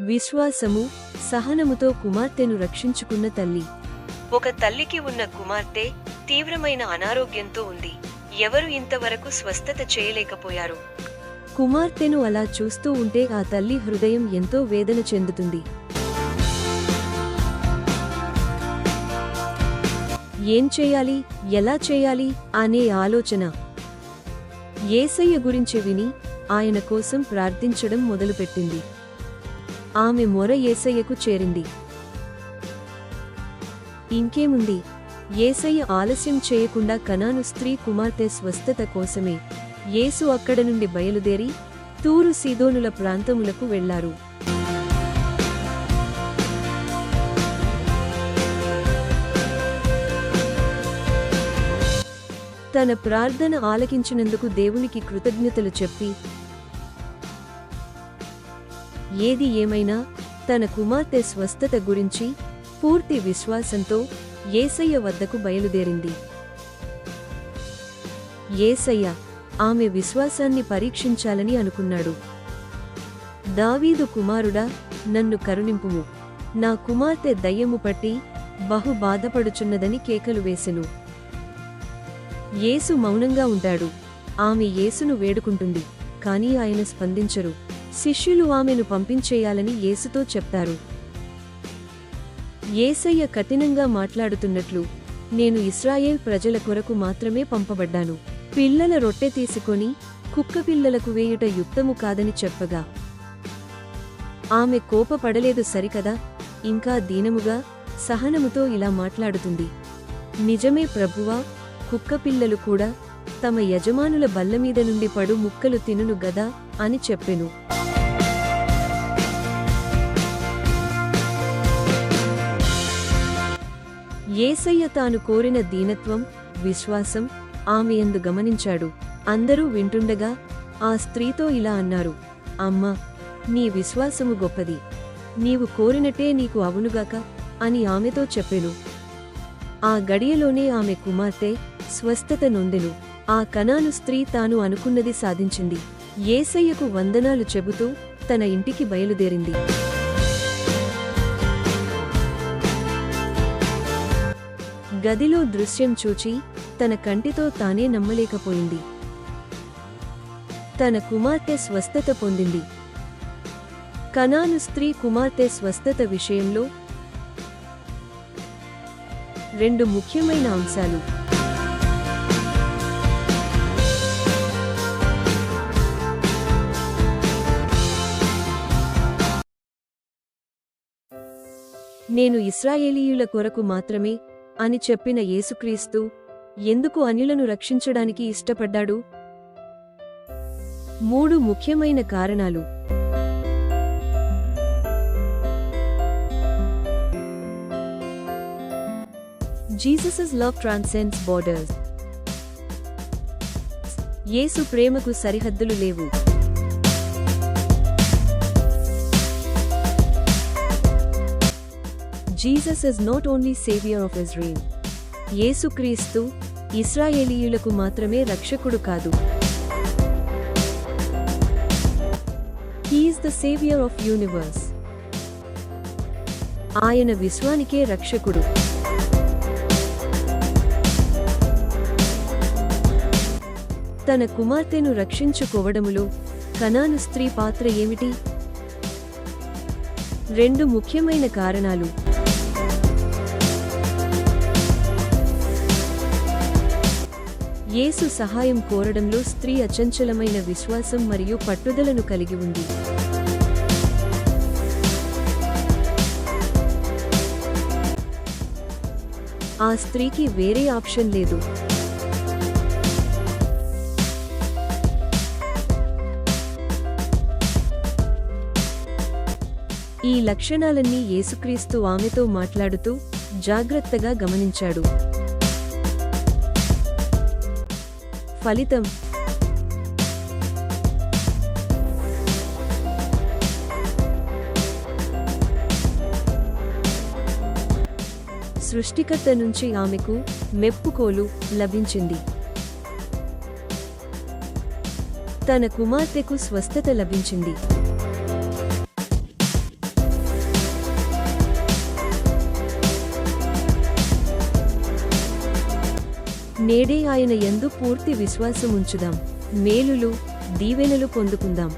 విశ్వాసము సహనముతో కుమార్తెను రక్షించుకున్న తల్లి. ఒక తల్లికి ఉన్న కుమార్తె తీవ్రమైన అనారోగ్యంతో ఉంది. ఎవరు ఇంతవరకు స్వస్థత చేయలేకపోయారు. కుమార్తెను అలా చూస్తూ ఉంటే ఆ తల్లి హృదయం ఎంతో వేదన చెందుతుంది. ఏం చేయాలి ఎలా చేయాలి అనే ఆలోచన. ఏసయ్య గురించి విని ఆయన కోసం ప్రార్థించడం మొదలుపెట్టింది. ఆమె మొర ఏసయ్యకు చేరింది. ఇంకేముంది? ఏసయ్య ఆలస్యం చేయకుండా కనాను స్త్రీ కుమార్తె స్వస్థత కోసమే యేసు అక్కడ నుండి బయలుదేరి తూరు సీదోనుల ప్రాంతములకు వెళ్ళారు తన ప్రార్థన ఆలకించినందుకు దేవునికి కృతజ్ఞతలు చెప్పి ఏది ఏమైనా తన కుమార్తె స్వస్థత గురించి పూర్తి విశ్వాసంతో ఏసయ్య వద్దకు బయలుదేరింది. ఏసయ్య ఆమె విశ్వాసాన్ని పరీక్షించాలని అనుకున్నాడు. దావీదు కుమారుడా నన్ను కరుణింపుము. నా కుమార్తె దయ్యము పట్టి బహు బాధపడుచున్నదని కేకలు వేసెను. యేసు మౌనంగా ఉంటాడు. ఆమె యేసును వేడుకుంటుంది కానీ ఆయన స్పందించరు. శిష్యులు ఆమెను పంపించేయాలని యేసుతో చెప్తారు. యేసయ్య కఠినంగా మాట్లాడుతున్నట్లు నేను ఇస్రాయేల్ ప్రజల కొరకు మాత్రమే పంపబడ్డాను. పిల్లల రొట్టె తీసుకొని కుక్క పిల్లలకు వేయుట యుక్తము కాదని చెప్పగా ఆమె కోపపడలేదు సరికదా? ఇంకా దీనముగా సహనముతో ఇలా మాట్లాడుతుంది. నిజమే ప్రభువా కుక్క పిల్లలు కూడా తమ యజమానుల బల్లమీద నుండి పడు ముక్కలు తినును గదా అని చెప్పెను. ఏసయ్య తాను కోరిన దీనత్వం విశ్వాసం ఆమె యందు గమనించాడు. అందరూ వింటుండగా ఆ స్త్రీతో ఇలా అన్నారు అమ్మా నీ విశ్వాసము గొప్పది. నీవు కోరినట్టే నీకు అవునుగాక అని ఆమెతో చెప్పెను. ఆ గడియలోనే ఆమె కుమార్తె స్వస్థత నొందెను. ఆ కణాను స్త్రీ తాను అనుకున్నది సాధించింది. ఏసయ్యకు వందనాలు చెబుతూ తన ఇంటికి బయలుదేరింది. గదిలో దృశ్యం చూచి తన కంటితో తానే నమ్మలేకపోయింది. తన కుమార్తె స్వస్థత పొందింది. కణాను స్త్రీ కుమార్తె స్వస్థత విషయంలో రెండు ముఖ్యమైన అంశాలు. నేను ఇస్రాయేలీయుల కొరకు మాత్రమే అని చెప్పిన యేసుక్రీస్తు ఎందుకు అనిలను రక్షించడానికి ఇష్టపడ్డాడు? మూడు ముఖ్యమైన కారణాలు. జీససస్ లవ్ ట్రాన్సెండ్స్ బోర్డర్స్ యేసు ప్రేమకు సరిహద్దులు లేవు. Jesus is not only saviour of Israel యేసుక్రీస్తు ఇస్రాయేలీయులకు మాత్రమే రక్షకుడు కాదు. He is the saviour of universe ఆయన విశ్వానికే రక్షకుడు. తన కుమార్తెను రక్షించుకోవడములో కనాను స్త్రీ పాత్ర ఏమిటి? రెండు ముఖ్యమైన కారణాలు. యేసు సహాయం కోరడంలో స్త్రీ అచంచలమైన విశ్వాసం మరియు పట్టుదలను కలిగి ఉంది. ఆ స్త్రీకి వేరే ఆప్షన్ లేదు. ఈ లక్షణాలన్నీ యేసుక్రీస్తు ఆమెతో మాట్లాడుతూ జాగ్రత్తగా గమనించాడు. ఫలితం. సృష్టికర్త నుంచి ఆమెకు మెప్పుకోలు లభించింది. తన కుమార్తెకు స్వస్థత లభించింది. నేడే ఆయన ఎందు పూర్తి విశ్వాసముంచుదాం. మేలులు దీవెనలు పొందుకుందాం.